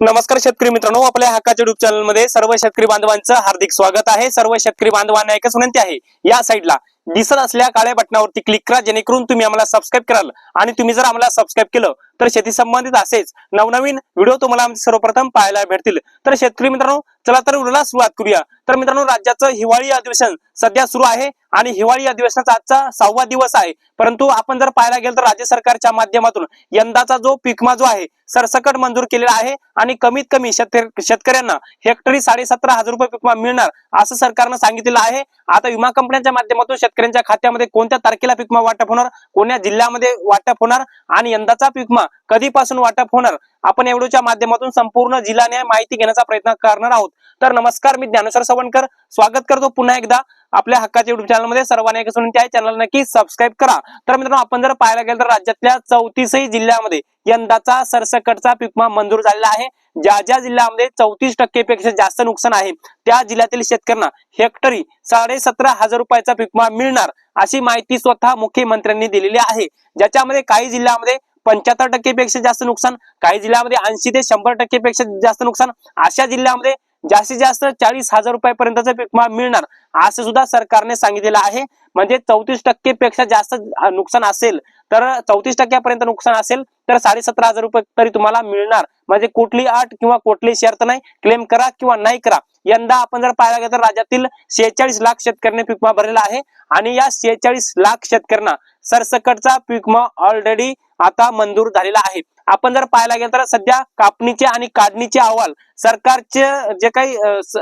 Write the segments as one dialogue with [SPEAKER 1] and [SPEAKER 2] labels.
[SPEAKER 1] नमस्कार शेतकरी मित्रांनो आपल्या हक्काच्या युट्यूब चॅनलमध्ये सर्व शेतकरी बांधवांचं हार्दिक स्वागत आहे. सर्व शेतकरी बांधवांना एकच विनंती आहे या साईडला दिसत असल्या काळ्या बटनावरती क्लिक करा जेणेकरून तुम्ही आम्हाला सबस्क्राईब कराल. आणि तुम्ही जर आम्हाला सबस्क्राईब केलं तर शेती संबंधित असेच नवनवीन व्हिडिओ तुम्हाला आमचे सर्वप्रथम पाहायला भेटतील. तर शेतकरी मित्रांनो चला तर व्हिडिओला सुरुवात करूया. तर मित्रांनो राज्याचं हिवाळी अधिवेशन सध्या सुरू आहे आणि हिवाळी अधिवेशनाचा आजचा सहावा दिवस आहे. परंतु आपण जर पाहायला गेलं तर राज्य सरकारच्या माध्यमातून यंदाचा जो पिकमा जो आहे सरसकट मंजूर केलेला आहे आणि कमीत कमी शेतकऱ्यांना हेक्टरी साडेसतरा हजार रुपये पिकमा मिळणार असं सरकारनं सांगितलेलं आहे. आता विमा कंपन्यांच्या माध्यमातून शेतकरी शेतकऱ्यांच्या खात्यामध्ये कोणत्या तारखेला पिकमा वाटप होणार कोणत्या जिल्ह्यामध्ये वाटप होणार आणि यंदाचा पिकमा कधीपासून वाटप होणार? आपण एवढ्याच्या माध्यमातून संपूर्ण जिल्ह्याने माहिती घेण्याचा प्रयत्न करणार आहोत. तर नमस्कार मी ज्ञानेश्वर सवणकर स्वागत करतो पुन्हा एकदा आपल्या हक्काच्या युट्यूब चॅनलमध्ये. सर्वांना एक असून त्या चॅनल नक्की सबस्क्राईब करा. तर मित्रांनो आपण जर पाहायला गेलं तर राज्यातल्या चौतीसही जिल्ह्यामध्ये यंदाचा सरसकटचा पीकमा मंजूर झालेला आहे. ज्या ज्या जिल्ह्यामध्ये चौतीस टक्के पेक्षा जास्त नुकसान आहे त्या जिल्ह्यातील शेतकऱ्यांना हेक्टरी साडे सतरा हजार रुपयाचा पीकमा मिळणार अशी माहिती स्वतः मुख्यमंत्र्यांनी दिलेली आहे. ज्याच्यामध्ये काही जिल्ह्यामध्ये पंच्याहत्तर टक्केपेक्षा जास्त नुकसान काही जिल्ह्यामध्ये ऐंशी ते शंभर टक्के पेक्षा जास्त नुकसान अशा जिल्ह्यामध्ये जास्तीत जास्त चाळीस हजार रुपयापर्यंतचा पीकमा मिळणार असं सुद्धा सरकारने सांगितलेलं आहे. म्हणजे चौतीस टक्के पेक्षा जास्त नुकसान असेल तर चौतीस टक्क्यापर्यंत नुकसान असेल तर साडेसतरा हजार रुपये तरी तुम्हाला मिळणार. म्हणजे कुठली अट किंवा कुठली शर्त नाही क्लेम करा किंवा नाही करा यंदा आपण जर पाहायला गेलं तर राज्यातील शेहेचाळीस लाख शेतकऱ्यांनी पीकमा भरलेला आहे. आणि या शेहेचाळीस लाख शेतकऱ्यांना सरसकटचा पीकमा ऑलरेडी आता मंजूर झालेला आहे. आपण जर पाहायला गेलं तर सध्या कापणीचे आणि काढणीचे अहवाल सरकारचे जे काही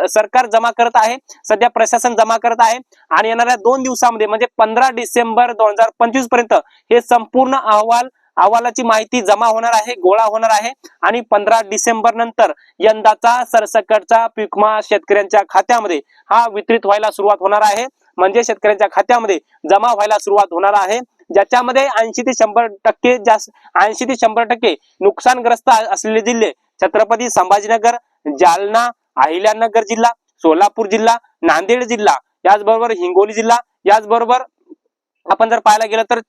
[SPEAKER 1] सरकार जमा करत आहे सध्या प्रशासन जमा करत आहे आणि येणाऱ्या दोन दिवसामध्ये म्हणजे पंधरा डिसेंबर दोन हजार पंचवीसपर्यंत हे संपूर्ण अहवाल अहवालाची माहिती जमा होणार आहे गोळा होणार आहे आणि पंधरा डिसेंबर नंतर यंदाचा सरसकटचा पीकमा शेतकऱ्यांच्या खात्यामध्ये हा वितरित व्हायला सुरुवात होणार आहे. म्हणजे शेतकऱ्यांच्या खात्यामध्ये जमा व्हायला सुरुवात होणार आहे. ज्याच्यामध्ये ऐंशी ते शंभर टक्के जास्त ऐंशी ते शंभर टक्के नुकसानग्रस्त असलेले जिल्हे छत्रपती संभाजीनगर जालना अहिल्यानगर जिल्हा सोलापूर जिल्हा नांदेड जिल्हा याचबरोबर हिंगोली जिल्हा याचबरोबर आपण जर पाहायला गेलं तर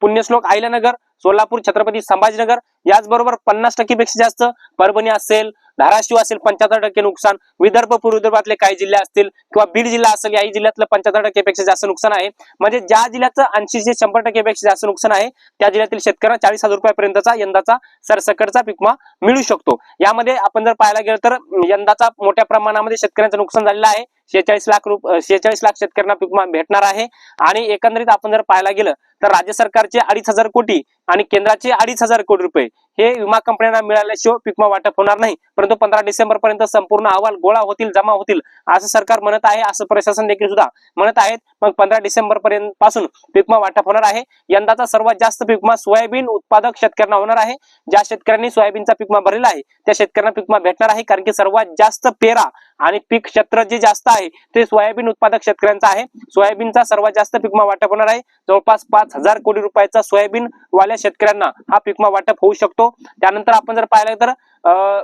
[SPEAKER 1] पुण्यश्लोक अहिल्यानगर सोलापूर छत्रपती संभाजीनगर याचबरोबर पन्नास टक्के पेक्षा जास्त परभणी असेल धाराशिव असेल पंच्याहत्तर टक्के नुकसान विदर्भ पूर्व विदर्भातले काही जिल्हे असतील किंवा बीड जिल्हा असेल याही जिल्ह्यातलं पंच्याहत्तर टक्केपेक्षा जास्त नुकसान आहे. म्हणजे ज्या जिल्ह्याचं ऐंशी ते शंभर टक्केपेक्षा जास्त नुकसान आहे त्या जिल्ह्यातील शेतकऱ्यांना चाळीस हजार रुपयापर्यंतचा यंदाचा सरसकटचा पिकमा मिळू शकतो. यामध्ये आपण जर पाहायला गेलं तर यंदाचा मोठ्या प्रमाणामध्ये शेतकऱ्यांचं नुकसान झालेलं आहे. शेहेचाळीस लाख रुप शेहेचाळीस लाख शेतकऱ्यांना पिकमा भेटणार आहे. आणि एकंदरीत आपण जर पाहायला गेलं तर राज्य सरकारचे अडीच हजार कोटी आणि केंद्राचे अडीच हजार कोटी रुपये हे विमा कंपन्यांना मिळाल्याशिवाय पिकमा वाटप होणार नाही. परंतु पंधरा डिसेंबर पर्यंत संपूर्ण अहवाल गोळा होतील जमा होतील असं सरकार म्हणत आहे असं प्रशासन देखील सुद्धा म्हणत आहेत. मग पंधरा डिसेंबर पर्यंत पासून पिकमा वाटप होणार आहे. यंदाचा सर्वात जास्त पिकमा सोयाबीन उत्पादक शेतकऱ्यांना होणार आहे. ज्या शेतकऱ्यांनी सोयाबीनचा पिकमा भरलेला आहे त्या शेतकऱ्यांना पिकमा भेटणार आहे. कारण की सर्वात जास्त पेरा आणि पीक क्षेत्र जे जास्त आहे ते सोयाबीन उत्पादक शेतकऱ्यांचं आहे. सोयाबीनचा सर्वात जास्त पिकमा वाटप होणार आहे. जवळपास पाच हजार कोटी रुपयाचा सोयाबीन वाल्या शेतकऱ्यांना हा पिकमा वाटप होऊ शकतो. त्यानंतर आपण जर पाहिलं तर अं,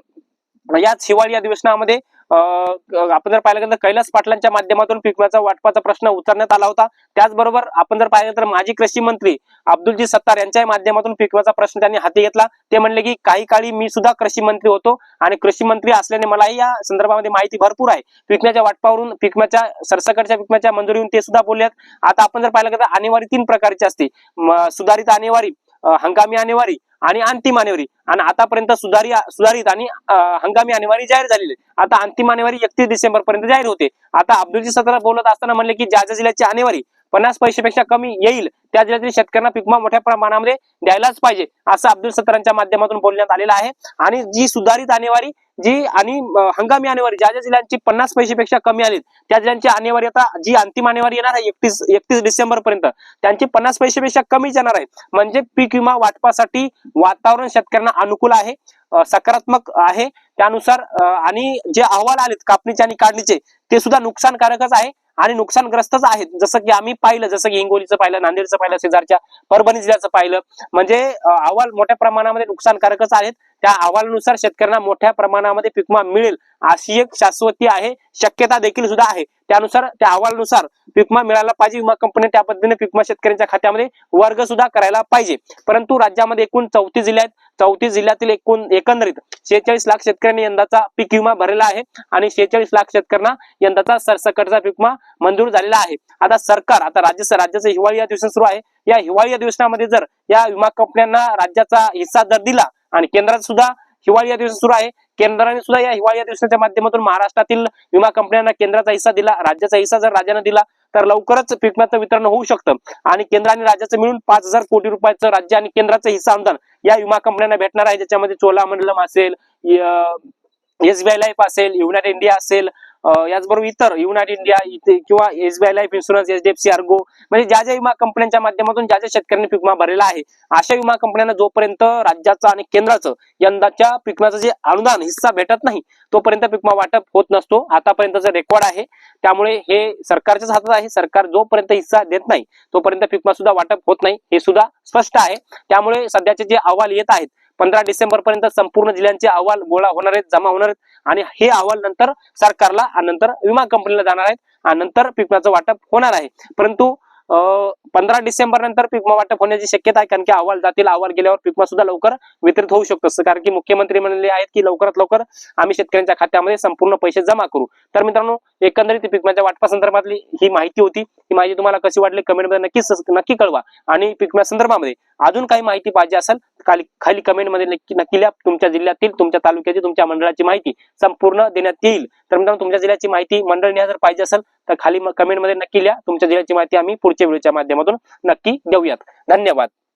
[SPEAKER 1] याच हिवाळी अधिवेशनामध्ये आपण जर पाहिलं गेलं तर कैलास पाटलांच्या माध्यमातून पिकमाचा वाटपाचा प्रश्न उचलण्यात आला होता. त्याचबरोबर आपण जर पाहिलं तर माजी कृषी मंत्री अब्दुलजी सत्तार यांच्या माध्यमातून पिकवाचा प्रश्न त्यांनी हाती घेतला. ते म्हणले की काही काळी मी सुद्धा कृषी मंत्री होतो आणि कृषी मंत्री असल्याने मलाही या संदर्भामध्ये माहिती भरपूर आहे. पिकण्याच्या वाटपावरून पिकम्याच्या सरसकटच्या पिकम्याच्या मंजुरीवरून ते सुद्धा बोलले आता आपण जर पाहिलं तर आणेवारी तीन प्रकारची असते. सुधारित आणेवारी हंगामी आणेवारी आणि अंतिम आणेवारी आणि आतापर्यंत सुधारी सुधारित आणि हंगामी आणेवारी जाहीर झालेली आहे. आता अंतिम आणेवारी एकतीस डिसेंबर पर्यंत जाहीर होते आता अब्दुलजी सत्तार बोलत असताना म्हणले की ज्या ज्या जिल्ह्याची आणेवारी पन्नास पैसेपेक्षा कमी येईल त्या जिल्ह्यातील शेतकऱ्यांना पिकमा मोठ्या प्रमाणामध्ये द्यायलाच पाहिजे असं अब्दुल सत्तरांच्या माध्यमातून बोलण्यात आलेलं आहे. आणि जी सुधारित आणेवारी जी आणि हंगामी आणेवारी ज्या ज्या जिल्ह्यांची पन्नास पैसेपेक्षा कमी आली त्या जिल्ह्यांची आणेवारी आता जी अंतिम आणेवारी येणार आहे एकतीस एकतीस डिसेंबर पर्यंत त्यांची पन्नास पैसेपेक्षा कमीच येणार आहे. म्हणजे पीक विमा वाटपासाठी वातावरण शेतकऱ्यांना अनुकूल आहे सकारात्मक आहे. त्यानुसार आणि जे अहवाल आलेत कापणीचे आणि काढणीचे ते सुद्धा नुकसानकारकच आहे. आणि नुकसानग्रस्तच आहेत. जसं की आम्ही पाहिलं जसं की हिंगोलीचं पाहिलं नांदेडचं पाहिलं शेजारच्या परभणी जिल्ह्याचं पाहिलं. म्हणजे अहवाल मोठ्या प्रमाणामध्ये नुकसानकारकच आहेत. त्या अहवालानुसार शेतकऱ्यांना मोठ्या प्रमाणामध्ये पीक विमा मिळेल अशी एक शाश्वती आहे शक्यता देखील सुद्धा आहे. त्यानुसार त्या अहवालानुसार पीक विमा पाहिजे. विमा कंपनी त्या पद्धतीने पीक विमा शेतकऱ्यांच्या खात्यामध्ये वर्ग सुद्धा करायला पाहिजे. परंतु राज्यामध्ये एकूण चौतीस जिल्ह्यात आहेत चौतीस जिल्ह्यातील एकूण एकंदरीत शेहेचाळीस लाख शेतकऱ्यांनी यंदाचा पीक विमा भरलेला आहे आणि शेहेचाळीस लाख शेतकऱ्यांना यंदाचा सरसकटचा पीक विमा मंजूर झालेला आहे. आता सरकार आता राज्य राज्याचं हिवाळी अधिवेशन सुरू आहे. या हिवाळी अधिवेशनामध्ये जर या विमा कंपन्यांना राज्याचा हिस्सा जर दिला आणि केंद्रात सुद्धा हिवाळी अधिवेशन सुरू आहे. केंद्राने सुद्धा या हिवाळी अधिवेशनाच्या माध्यमातून महाराष्ट्रातील विमा कंपन्यांना केंद्राचा हिस्सा दिला राज्याचा हिस्सा जर राज्यानं दिला तर लवकरच पीक वितरण होऊ शकतं. आणि केंद्र आणि राज्याचं मिळून पाच हजार कोटी रुपयाचं राज्य आणि केंद्राचं हिस्सा अनुदान या विमा कंपन्यांना भेटणार आहे. ज्याच्यामध्ये चोलामंडलम असेल एसबीआय लाईफ असेल युनायटेड इंडिया असेल याचबरोबर इतर युनाइट इंडिया इथे किंवा SBI life insurance HDFC ergo म्हणजे ज्या ज्या विमा कंपन्यांच्या माध्यमातून ज्या ज्या शेतकऱ्यांनी पीक विमा भरलेला आहे अशा विमा कंपन्यांना जोपर्यंत राज्याचं आणि केंद्राचं यंदाच्या पीक विम्याचं जे अनुदान हिस्सा भेटत नाही तोपर्यंत पीक विमा वाटप होत नसतो. आतापर्यंतचं रेकॉर्ड आहे. त्यामुळे हे सरकारच्याच हातात आहे. सरकार जोपर्यंत हिस्सा देत नाही तोपर्यंत पीक विमा सुद्धा वाटप होत नाही. हे सुद्धा स्पष्ट आहे. त्यामुळे सध्याचे जे अहवाल येत आहेत पंधरा डिसेंबर पर्यंत संपूर्ण जिल्ह्यांचे अहवाल गोळा होणार आहेत जमा होणार आहेत. आणि हे अहवाल नंतर सरकारला आणि नंतर विमा कंपनीला जाणार आहेत आणि नंतर पीक वाटप होणार आहे. परंतु पंधरा डिसेंबर नंतर पीक विमा वाटप होण्याची शक्यता आहे कारण की अहवाल जातील. अहवाल गेल्यावर पिकमा सुद्धा लवकर वितरित होऊ शकतो. असं कारण की मुख्यमंत्री म्हणले आहेत की लवकरात लवकर आम्ही शेतकऱ्यांच्या खात्यामध्ये संपूर्ण पैसे जमा करू. तर मित्रांनो एकंदरीत पिकम्याच्या वाटपा संदर्भातली ही माहिती होती. ही माहिती तुम्हाला कशी वाटली कमेंटमध्ये नक्कीच नक्की कळवा. आणि पिकम्या संदर्भामध्ये अजून काही माहिती पाहिजे असेल खाली खाली कमेंटमध्ये नक्की नक्की लिहा. तुमच्या जिल्ह्यातील तुमच्या तालुक्याची तुमच्या मंडळाची माहिती संपूर्ण देण्यात येईल. तर मित्रांनो तुमच्या जिल्ह्याची माहिती मंडळ जर पाहिजे असेल तर खाली कमेंटमध्ये नक्की लिहा. तुमच्या जिल्ह्याची माहिती आम्ही पुढच्या व्हिडिओच्या माध्यमातून नक्की देऊयात. धन्यवाद.